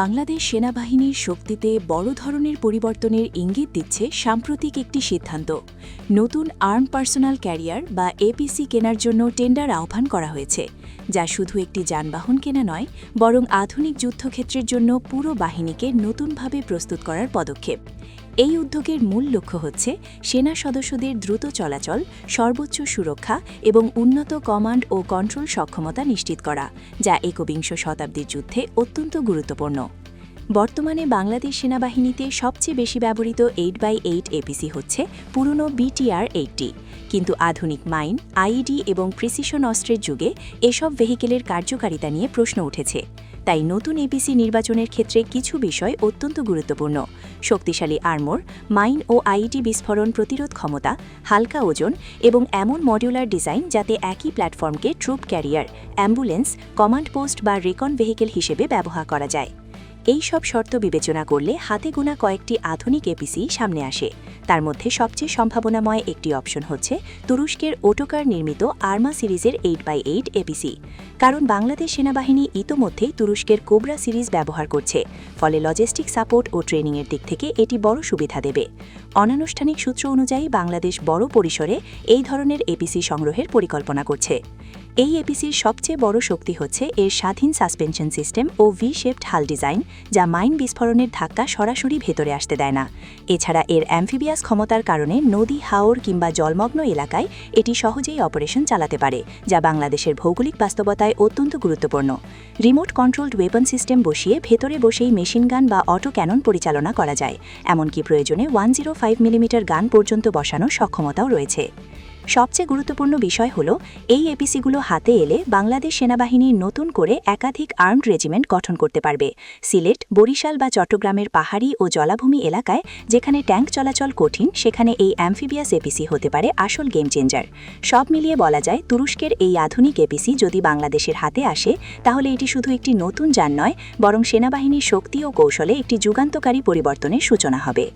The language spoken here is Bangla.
বাংলাদেশ সেনাবাহিনীর শক্তিতে বড় ধরনের পরিবর্তনের ইঙ্গিত দিচ্ছে সাম্প্রতিক একটি সিদ্ধান্ত। নতুন আর্ম পার্সোনাল ক্যারিয়ার বা এপিসি কেনার জন্য টেন্ডার আহ্বান করা হয়েছে, যা শুধু একটি যানবাহন কেনা নয়, বরং আধুনিক যুদ্ধক্ষেত্রের জন্য পুরো বাহিনীকে নতুনভাবে প্রস্তুত করার পদক্ষেপ। এই উদ্যোগের মূল লক্ষ্য হচ্ছে সেনা সদস্যদের দ্রুত চলাচল, সর্বোচ্চ সুরক্ষা এবং উন্নত কমান্ড ও কন্ট্রোল সক্ষমতা নিশ্চিত করা, যা একবিংশ শতাব্দীর যুদ্ধে অত্যন্ত গুরুত্বপূর্ণ। বর্তমানে বাংলাদেশ সেনাবাহিনীতে সবচেয়ে বেশি ব্যবহৃত এইট বাই এইট এপিসি হচ্ছে পুরনো বিটিআর এইটটি। কিন্তু আধুনিক মাইন, আইইডি এবং প্রিসিশন অস্ত্রের যুগে এসব ভেহিকেলের কার্যকারিতা নিয়ে প্রশ্ন উঠেছে। তাই নতুন এপিসি নির্বাচনের ক্ষেত্রে কিছু বিষয় অত্যন্ত গুরুত্বপূর্ণ। শক্তিশালী আর্মর, মাইন ও আইইডি বিস্ফোরণ প্রতিরোধ ক্ষমতা, হালকা ওজন এবং এমন মডিউলার ডিজাইন যাতে একই প্ল্যাটফর্মকে troop carrier, ambulance, command post বা রেকন ভেহিকেল হিসেবে ব্যবহার করা যায়। এই সব শর্ত বিবেচনা করলে হাতে গোনা কয়েকটি আধুনিক এপিসি সামনে আসে। তার মধ্যে সবচেয়ে সম্ভাবনাময় একটি অপশন হচ্ছে তুরস্কের ওটোকার নির্মিত আর্মা সিরিজের এইট বাই এইট এপিসি। কারণ বাংলাদেশ সেনাবাহিনী ইতোমধ্যেই তুরস্কের কোবরা সিরিজ ব্যবহার করছে, ফলে লজিস্টিক সাপোর্ট ও ট্রেনিংয়ের দিক থেকে এটি বড় সুবিধা দেবে। অনানুষ্ঠানিক সূত্র অনুযায়ী বাংলাদেশ বড় পরিসরে এই ধরনের এপিসি সংগ্রহের পরিকল্পনা করছে। এই এপিসির সবচেয়ে বড় শক্তি হচ্ছে এর স্বাধীন সাসপেনশন সিস্টেম ও ভি শেপড হাল ডিজাইন, যা মাইন বিস্ফোরণের ধাক্কা সরাসরি ভেতরে আসতে দেয় না। এছাড়া এর অ্যামফিবিয়াস ক্ষমতার কারণে নদী, হাওর কিংবা জলমগ্ন এলাকায় এটি সহজেই অপারেশন চালাতে পারে, যা বাংলাদেশের ভৌগোলিক বাস্তবতায় অত্যন্ত গুরুত্বপূর্ণ। রিমোট কন্ট্রোলড ওয়েপন সিস্টেম বসিয়ে ভেতরে বসেই মেশিন গান বা অটো ক্যানন পরিচালনা করা যায়, এমনকি প্রয়োজনে ওয়ান জিরো ফাইভ মিলিমিটার গান পর্যন্ত বসানোর সক্ষমতাও রয়েছে। সবচেয়ে গুরুত্বপূর্ণ বিষয় হল, এই এপিসিগুলো হাতে এলে বাংলাদেশ সেনাবাহিনী নতুন করে একাধিক আর্মড রেজিমেন্ট গঠন করতে পারবে। সিলেট, বরিশাল বা চট্টগ্রামের পাহাড়ি ও জলাভূমি এলাকায় যেখানে ট্যাঙ্ক চলাচল কঠিন, সেখানে এই অ্যামফিবিয়াস এপিসি হতে পারে আসল গেম চেঞ্জার সব মিলিয়ে বলা যায়, তুরস্কের এই আধুনিক এপিসি যদি বাংলাদেশের হাতে আসে, তাহলে এটি শুধু একটি নতুন যান নয়, বরং সেনাবাহিনীর শক্তি ও কৌশলে একটি যুগান্তকারী পরিবর্তনের সূচনা হবে।